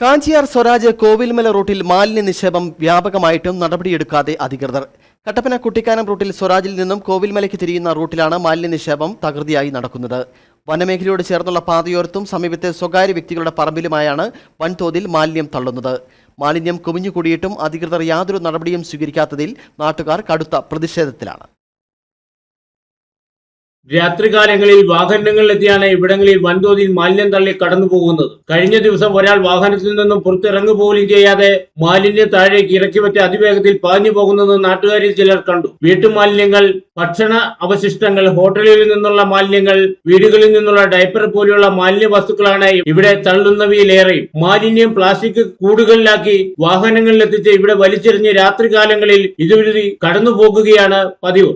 കാഞ്ചിയാർ സ്വരാജ് കോവിൽമല റൂട്ടിൽ മാലിന്യ നിക്ഷേപം വ്യാപകമായിട്ടും നടപടിയെടുക്കാതെ അധികൃതർ. കട്ടപ്പന കുട്ടിക്കാനം റൂട്ടിൽ സ്വരാജിൽ നിന്നും കോവിൽമലയ്ക്ക് തിരിയുന്ന റൂട്ടിലാണ് മാലിന്യ നിക്ഷേപം തകൃതിയായി നടക്കുന്നത്. വനമേഖലയോട് ചേർന്നുള്ള പാതയോരത്തും സമീപത്തെ സ്വകാര്യ വ്യക്തികളുടെ പറമ്പിലുമായാണ് വൻതോതിൽ മാലിന്യം തള്ളുന്നത്. മാലിന്യം കുമിഞ്ഞുകൂടിയിട്ടും അധികൃതർ യാതൊരു നടപടിയും സ്വീകരിക്കാത്തതിൽ നാട്ടുകാർ കടുത്ത പ്രതിഷേധത്തിലാണ്. രാത്രികാലങ്ങളിൽ വാഹനങ്ങളിലെത്തിയാണ് ഇവിടങ്ങളിൽ വൻതോതിൽ മാലിന്യം തള്ളി കടന്നു പോകുന്നത്. കഴിഞ്ഞ ദിവസം ഒരാൾ വാഹനത്തിൽ നിന്നും പുറത്തിറങ്ങു ചെയ്യാതെ മാലിന്യം താഴേക്ക് ഇറക്കി വെച്ച് അതിവേഗത്തിൽ പാഞ്ഞു പോകുന്നത് നാട്ടുകാരിൽ ചിലർ കണ്ടു. വീട്ടുമാലിന്യങ്ങൾ ഭക്ഷണ അവശിഷ്ടങ്ങൾ ഹോട്ടലിൽ നിന്നുള്ള മാലിന്യങ്ങൾ വീടുകളിൽ നിന്നുള്ള ഡയപ്പർ പോലെയുള്ള മാലിന്യ വസ്തുക്കളാണ് ഇവിടെ തള്ളുന്നവയിലേറെയും. മാലിന്യം പ്ലാസ്റ്റിക് കൂടുകളിലാക്കി വാഹനങ്ങളിൽ എത്തിച്ച് ഇവിടെ വലിച്ചെറിഞ്ഞ് രാത്രികാലങ്ങളിൽ ഇതുവഴി കടന്നു പോകുകയാണ് പതിവ്.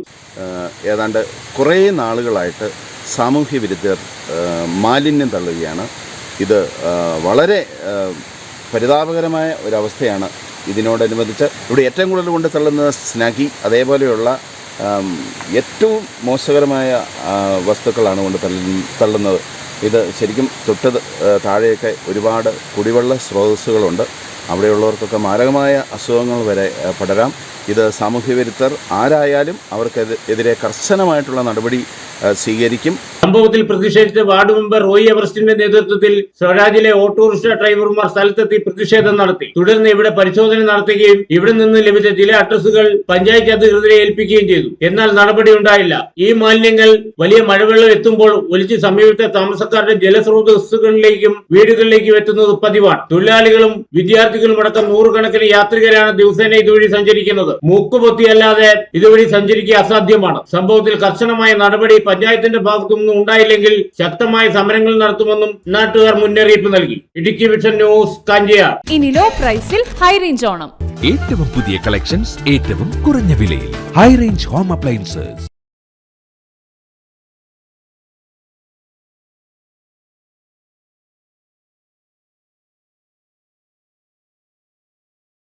ഏതാണ്ട് കുറേ നാളുകളായിട്ട് സാമൂഹ്യ വിരുദ്ധർ മാലിന്യം തള്ളുകയാണ്. ഇത് വളരെ പരിതാപകരമായ ഒരവസ്ഥയാണ് ഇതിനോടനുബന്ധിച്ച്. ഇവിടെ ഏറ്റവും കൂടുതൽ കൊണ്ട് തള്ളുന്നത് സ്നാഗി അതേപോലെയുള്ള ഏറ്റവും മോശകരമായ വസ്തുക്കളാണ് കൊണ്ട് തള്ളുന്നത്. ഇത് ശരിക്കും തൊട്ട് താഴെയൊക്കെ ഒരുപാട് കുടിവെള്ള സ്രോതസ്സുകളുണ്ട്. അവിടെയുള്ളവർക്കൊക്കെ മാരകമായ അസുഖങ്ങൾ വരെ പടരാം. ഇത് സാമൂഹ്യ വിരുദ്ധർ ആരായാലും അവർക്കെതിരെ കർശനമായിട്ടുള്ള നടപടി സ്വീകരിക്കും. സംഭവത്തിൽ പ്രതിഷേധിച്ച് വാർഡ് മെമ്പർ റോയി എവറസ്റ്റിന്റെ നേതൃത്വത്തിൽ സ്വരാജിലെ ഓട്ടോറിക്ഷ ഡ്രൈവർമാർ സ്ഥലത്തെത്തി പ്രതിഷേധം നടത്തി. തുടർന്ന് ഇവിടെ പരിശോധന നടത്തുകയും ഇവിടെ നിന്ന് ലഭിച്ച ചില അഡ്രസ്സുകൾ പഞ്ചായത്ത് അധികൃതരെ ഏൽപ്പിക്കുകയും ചെയ്തു. എന്നാൽ നടപടി ഉണ്ടായില്ല. ഈ മാലിന്യങ്ങൾ വലിയ മഴവെള്ളം എത്തുമ്പോൾ ഒലിച്ച് സമീപത്തെ താമസക്കാരുടെ ജലസ്രോതസ്സുകളിലേക്കും വീടുകളിലേക്കും എത്തുന്നത് പതിവാണ്. തൊഴിലാളികളും വിദ്യാർത്ഥികളും അടക്കം നൂറുകണക്കിന് യാത്രികരാണ് ദിവസേന ഇതുവഴി സഞ്ചരിക്കുന്നത്. മൂക്കുപൊത്തിയല്ലാതെ ഇതുവഴി സഞ്ചരിക്കുക അസാധ്യമാണ്. സംഭവത്തിൽ കർശനമായ നടപടി പഞ്ചായത്തിന്റെ ഭാഗത്തുനിന്നും ഉണ്ടായില്ലെങ്കിൽ ശക്തമായ സമരങ്ങൾ നടത്തുമെന്നും നാട്ടുകാർ മുന്നറിയിപ്പ് നൽകി. ഇടുക്കി വിഷൻ ന്യൂസ് കാഞ്ചിയ ഇനി ലോ പ്രൈസിൽ ഹൈ റേഞ്ച് ഓണം. ഏറ്റവും പുതിയ കളക്ഷൻസ് ഏറ്റവും കുറഞ്ഞ വിലയിൽ. High range home appliances.